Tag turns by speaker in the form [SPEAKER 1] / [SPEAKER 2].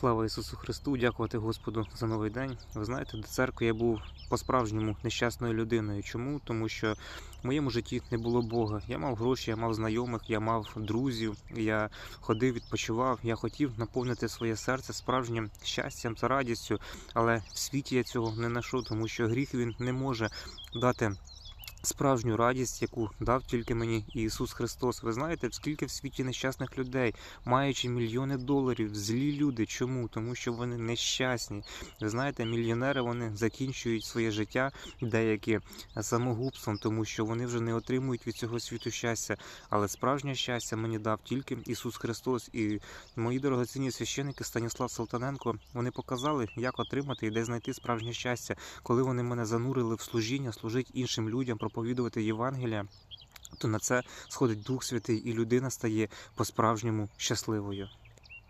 [SPEAKER 1] Слава Ісусу Христу! Дякувати Господу за новий день. Ви знаєте, до церкви я був по-справжньому нещасною людиною. Чому? Тому що в моєму житті не було Бога. Я мав гроші, я мав знайомих, я мав друзів, я ходив, відпочивав. Я хотів наповнити своє серце справжнім щастям та радістю, але в світі я цього не знайшов, тому що гріх він не може дати. Справжню радість, яку дав тільки мені Ісус Христос. Ви знаєте, скільки в світі нещасних людей, маючи мільйони доларів, злі люди. Чому? Тому що вони нещасні. Ви знаєте, мільйонери вони закінчують своє життя деякі самогубством, тому що вони вже не отримують від цього світу щастя. Але справжнє щастя мені дав тільки Ісус Христос. І мої дорогоцінні священники Станіслав Салтаненко вони показали, як отримати і де знайти справжнє щастя, коли вони мене занурили в служіння, служить іншим людям, проповідувати Євангелія. То на це сходить Дух Святий, і людина стає по-справжньому щасливою.